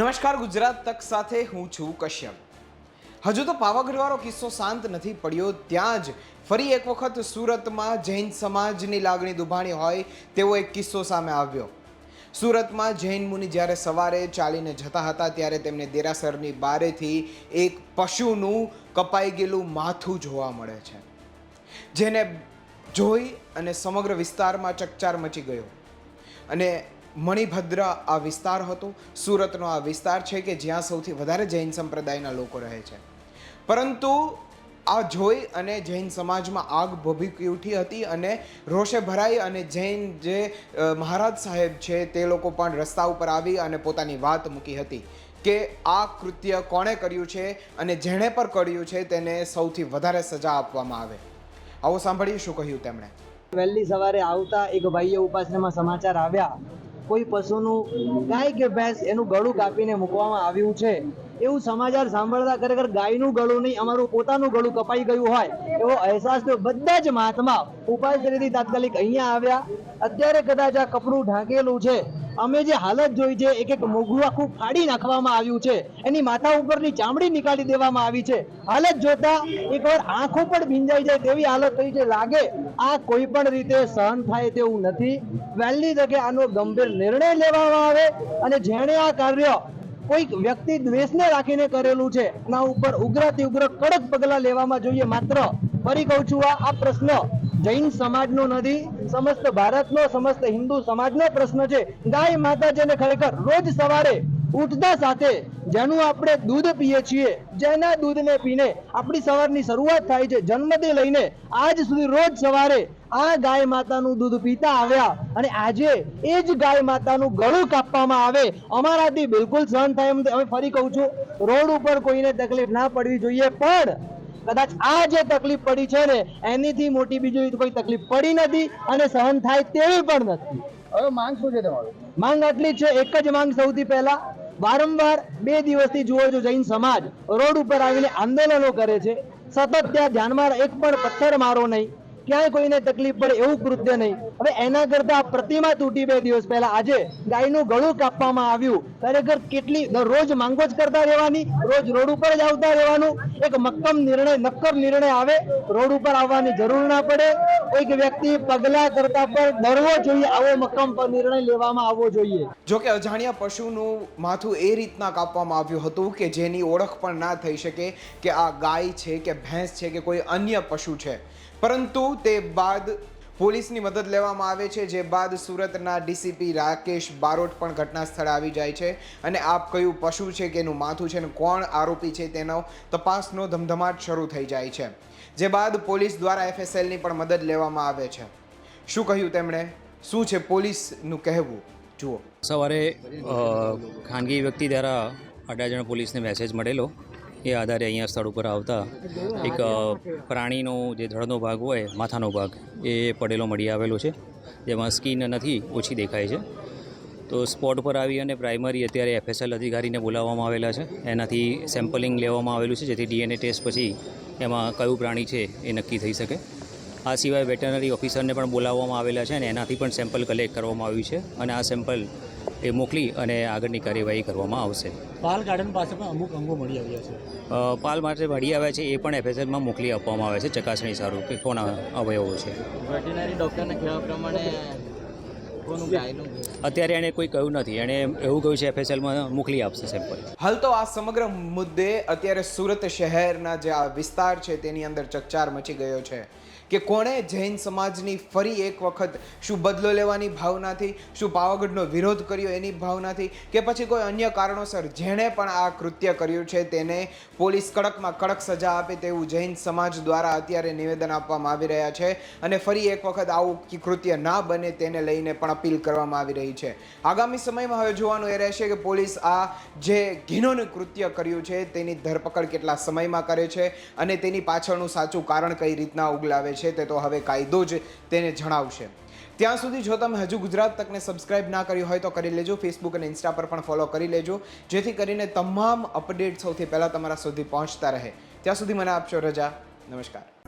નમસ્કાર, ગુજરાત તક સાથે હું છું કશ્યપ. હજુ તો પાવાગઢવાળો કિસ્સો શાંત નથી પડ્યો. ત્યાં જ ફરી એક વખત સુરતમાં જૈન સમાજની લાગણી દુભાણી હોય તેવો એક કિસ્સો સામે આવ્યો. સુરતમાં જૈન મુનિ જ્યારે સવારે ચાલીને જતા હતા ત્યારે તેમને દેરાસરની બારેથી એક પશુનું કપાઈ ગયેલું માથું જોવા મળે છે. જેને જોઈ અને સમગ્ર વિસ્તારમાં ચકચાર મચી ગયો. અને મણિભદ્ર આ વિસ્તાર હતો. સુરતનો આ વિસ્તાર છે કે જ્યાં સૌથી વધારે જૈન સંપ્રદાયના લોકો રહે છે. પરંતુ આ જોઈ અને જૈન સમાજમાં આગ ભભૂકી ઉઠી હતી અને રોષે ભરાઈ અને જૈન જે મહારાજ સાહેબ છે તે લોકો પણ રસ્તા ઉપર આવી અને પોતાની વાત મૂકી હતી કે આ કૃત્ય કોણે કર્યું છે અને જેણે પણ કર્યું છે તેને સૌથી વધારે સજા આપવામાં આવે. આવો સાંભળીએ શું કહ્યું તેમણે. વહેલી સવારે આવતા એક ભાઈએ ઉપાસનામાં સમાચાર આવ્યા. કોઈ પશુનું ગાય કે ભેંસ એનું ગળું કાપીને મૂકવામાં આવ્યું છે. એવું સમાચાર સાંભળતા ખરેખર ગાયનું ગળું નહીં, અમારું પોતાનું ગળું કપાઈ ગયું હોય એવો અહેસાસ તો બધા જ મહાત્મા ઉપાશ્રીથી તાત્કાલિક અહીંયા આવ્યા. અત્યારે કદાચ આ કપડું ઢાંકેલું છે. અમે જે હાલત જોઈ છે, એક એક મોઘું આખું ફાડી નાખવામાં આવ્યું છે. એની માથા ઉપરની ચામડી નીકાળી દેવામાં આવી છે. હાલત જોતા એકવાર આંખો પણ ભીંજાઈ જાય તેવી હાલત થઈ છે, લાગે આ કોઈ પણ રીતે સહન થાય તેવું નથી. વહેલી તકે આનો ગંભીર નિર્ણય લેવામાં આવે અને જેણે આ કાર્ય કોઈક વ્યક્તિ દ્વેષને રાખીને કરેલું છે, એના ઉપર ઉગ્રથી ઉગ્ર કડક પગલાં લેવામાં જોઈએ. માત્ર ફરી કહું છું આ પ્રશ્ન જૈન સમાજનો નથી, સમસ્ત ભારતનો, સમસ્ત હિન્દુ સમાજનો પ્રશ્ન છે. ગાય માતાજીને ખરેખર રોજ સવારે ઉઠતા સાથે જેનું આપણે દૂધ પીએ છીએ, જેના દૂધને પીને આપણી સવારની શરૂઆત થાય છે જન્મથી લઈને આજ સુધી રોજ સવારે આ ગાય માતાનું દૂધ પીતા આવ્યા અને આજે એ જ ગાય માતાનું ગળું કાપવામાં આવે, અમારાથી બિલકુલ સહન થાય એમ અમે ફરી કહું છું. રોડ ઉપર કોઈને તકલીફ ના પડવી જોઈએ, પણ કદાચ આ જે તકલીફ પડી છે ને એનીથી મોટી બીજી કોઈ તકલીફ પડી નથી અને સહન થાય તેવી પણ નથી. હવે માંગ શું છે તમારું? માંગ આટલી જ છે એક જ માંગ સૌથી પહેલા. વારંવાર બે દિવસથી જુઓ છો જૈન સમાજ રોડ ઉપર આવીને આંદોલનો કરે છે. સતત ત્યાં ધ્યાનમાં એક પણ પથ્થર મારો નહીં. ક્યાંય કોઈને તકલીફ પડે એવું કૃત્ય નહીં. હવે એના કરતા પ્રતિમા તૂટી બે દિવસ પહેલા. આજે ગાયનું ગળું કાપવામાં આવ્યું. ખરેખર કેટલી રોજ માંગો જ કરતા રહેવાની, રોજ રોડ ઉપર જ આવતા રહેવાનું. એક મક્કમ નિર્ણય, નક્કર નિર્ણય આવે, રોડ ઉપર આવવાની જરૂર ના પડે. કોઈક વ્યક્તિ પગલા કરતા પર ડરવો જોઈએ, આવો મક્કમ પર નિર્ણય લેવામાં આવવો જોઈએ. જો કે અજાણ્યા પશુનું માથું એ રીતના કાપવામાં આવ્યું હતું કે જેની ઓળખ પણ ના થઈ શકે કે આ ગાય છે કે ભેંસ છે કે કોઈ અન્ય પશુ છે. પરંતુ તે બાદ પોલીસની મદદ લેવામાં આવે છે, જે બાદ સુરતના ડીસીપી રાકેશ બારોટ પણ ઘટના સ્થળે આવી જાય છે. અને આપ કયું પશુ છે કે એનું માથું છે અને કોણ આરોપી છે તેનો તપાસનો ધમધમાટ શરૂ થઈ જાય છે. જે બાદ પોલીસ દ્વારા એફએસએલની પણ મદદ લેવામાં આવે છે. શું કહ્યું તેમણે? શું છે પોલીસનું કહેવું? જુઓ. સવારે ખાનગી વ્યક્તિ દ્વારા અડાજણ પોલીસને મેસેજ મળેલો. એ આધારે અહીંયા સ્થળ ઉપર આવતા એક પ્રાણીનો જે ધડનો ભાગ હોય, માથાનો ભાગ, એ પડેલો મળી આવેલો છે. જેમાં સ્કીન નથી, ઓછી દેખાય છે. તો સ્પોટ પર આવી અને પ્રાઇમરી અત્યારે એફએસએલ અધિકારીને બોલાવવામાં આવેલા છે. એનાથી સેમ્પલિંગ લેવામાં આવેલું છે, જેથી ડીએનએ ટેસ્ટ પછી એમાં કયું પ્રાણી છે એ નક્કી થઈ શકે. આ સિવાય વેટરનરી ઓફિસરને પણ બોલાવવામાં આવેલા છે અને એનાથી પણ સેમ્પલ કલેક્ટ કરવામાં આવ્યું છે અને આ સેમ્પલ એ મોકલી અને આગળની કાર્યવાહી કરવામાં આવશે. પાલ ગાર્ડન પાસે પણ અમુક અંગો મળી આવ્યા છે. પાલ માટે મળી આવ્યા છે એ પણ એફએસએલમાં મોકલી આપવામાં આવે છે ચકાસણી સારું કે કોના અવયવો છે. વેટરનરી ડૉક્ટરના કહેવા પ્રમાણે અત્યારે એણે કોઈ કહ્યું નથી એણે એવું કહ્યું છે એફએસએલમાં મોકલી આપશે સેમ્પલ. હાલ તો આ સમગ્ર મુદ્દે અત્યારે સુરત શહેરના જે આ વિસ્તાર છે તેની અંદર ચકચાર મચી ગયો છે. કે કોણે જૈન સમાજની ફરી એક વખત શું બદલો લેવાની ભાવનાથી, શું પાવાગઢનો વિરોધ કર્યો એની ભાવનાથી કે પછી કોઈ અન્ય કારણોસર જેણે પણ આ કૃત્ય કર્યું છે તેને પોલીસ કડકમાં કડક સજા આપે તેવું જૈન સમાજ દ્વારા અત્યારે નિવેદન આપવામાં આવી રહ્યા છે અને ફરી એક વખત આવું કૃત્ય ના બને તેને લઈને પણ અપીલ કરવામાં આવી રહી છે. આગામી સમયમાં હવે જોવાનું એ રહેશે કે પોલીસ આ જે ઘીનોનું કૃત્ય કર્યું છે તેની ધરપકડ કેટલા સમયમાં કરે છે અને તેની પાછળનું સાચું કારણ કઈ રીતના ઉગલાવે છે તે તો હવે કાયદો જ તેને જણાવશે. ત્યાં સુધી જો તમે હજુ ગુજરાત તકને સબસ્ક્રાઇબ ના કર્યું હોય તો કરી લેજો. ફેસબુક અને ઇન્સ્ટા પર પણ ફોલો કરી લેજો. જેથી કરીને તમામ અપડેટ સૌથી પહેલાં તમારા સુધી પહોંચતા રહે. ત્યાં સુધી મને આપશો રજા. નમસ્કાર.